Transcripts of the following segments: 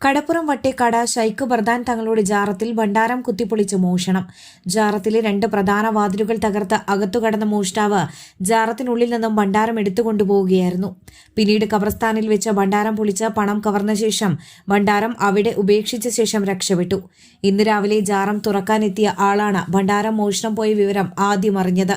Kadappuram Vattekkad Shaikh Bardan തങ്ങളുടെ ജാറത്തിൽ ഭണ്ഡാരം കുത്തിപ്പൊളിച്ച് മോഷണം. ജാറത്തിലെ രണ്ട് പ്രധാന വാതിലുകൾ തകർത്ത് അകത്തു കടന്ന മോഷ്ടാവ് ജാറത്തിനുള്ളിൽ നിന്നും ഭണ്ഡാരം എടുത്തുകൊണ്ടുപോവുകയായിരുന്നു പിന്നീട് കബർസ്ഥാനിൽ വെച്ച് ഭണ്ഡാരം പൊളിച്ച് പണം കവർന്ന ശേഷം ഭണ്ഡാരം അവിടെ ഉപേക്ഷിച്ച ശേഷം രക്ഷപ്പെട്ടു. ഇന്ന് രാവിലെ ജാറം തുറക്കാനെത്തിയ ആളാണ് ഭണ്ഡാരം മോഷണം പോയ വിവരം ആദ്യം അറിഞ്ഞത്.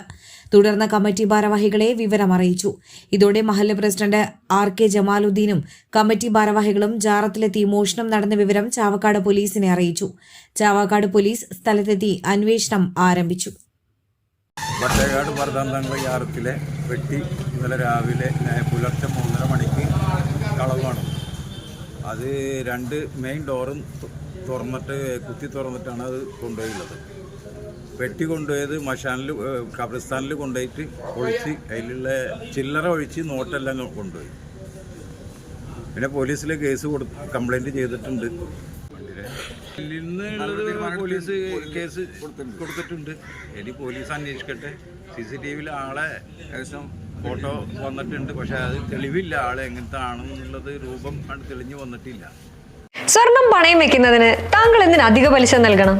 തുടർന്ന് കമ്മിറ്റി ഭാരവാഹികളെ വിവരമറിയിച്ചു. ഇതോടെ മഹല്ല് പ്രസിഡന്റ് ആർ കെ ജമാലുദ്ദീനും കമ്മിറ്റി ഭാരവാഹികളും ജാറത്തിലെത്തി മോഷണം നടന്ന വിവരം ചാവക്കാട് പോലീസിനെ അറിയിച്ചു. ചാവക്കാട് പോലീസ് സ്ഥലത്തെത്തി അന്വേഷണം ആരംഭിച്ചു. വട്ടേകാട് പരതാന്തങ്ങൾ യാറത്തിലെ വെട്ടി ഇന്നലെ രാവിലെ പുലർച്ചെ മൂന്നര മണിക്ക് കളവാണ്. അത് രണ്ട് മെയിൻ ഡോറും തുറന്നിട്ട് കുത്തി തുറന്നിട്ടാണ് അത് കൊണ്ടുപോയുള്ളത് വെട്ടി കൊണ്ടുപോയത് മഷാനിൽ ഖബറിസ്ഥാനിൽ കൊണ്ടുപോയിട്ട് ഒഴിച്ച് അതിലുള്ള ചില്ലറ ഒഴിച്ച് നോട്ടെല്ലാം കൊണ്ടുപോയി. പിന്നെ പോലീസിൽ കേസ് കൊടു കംപ്ലൈന്റ് ചെയ്തിട്ടുണ്ട്. പോലീസ് കേസ് കൊടുത്തിട്ടുണ്ട്. ഇനി പോലീസ് അന്വേഷിക്കട്ടെ. സി സി ടി വിയിൽ ആളെ ഏകദേശം ഫോട്ടോ വന്നിട്ടുണ്ട്. പക്ഷെ അത് തെളിവില്ല. ആളെ എങ്ങനത്തെ ആണെന്നുള്ളത് രൂപം കണ്ട് തെളിഞ്ഞു വന്നിട്ടില്ല. സ്വർണം പണയം വെക്കുന്നതിന് താങ്കൾ എന്തിന് അധിക പലിശ നൽകണം?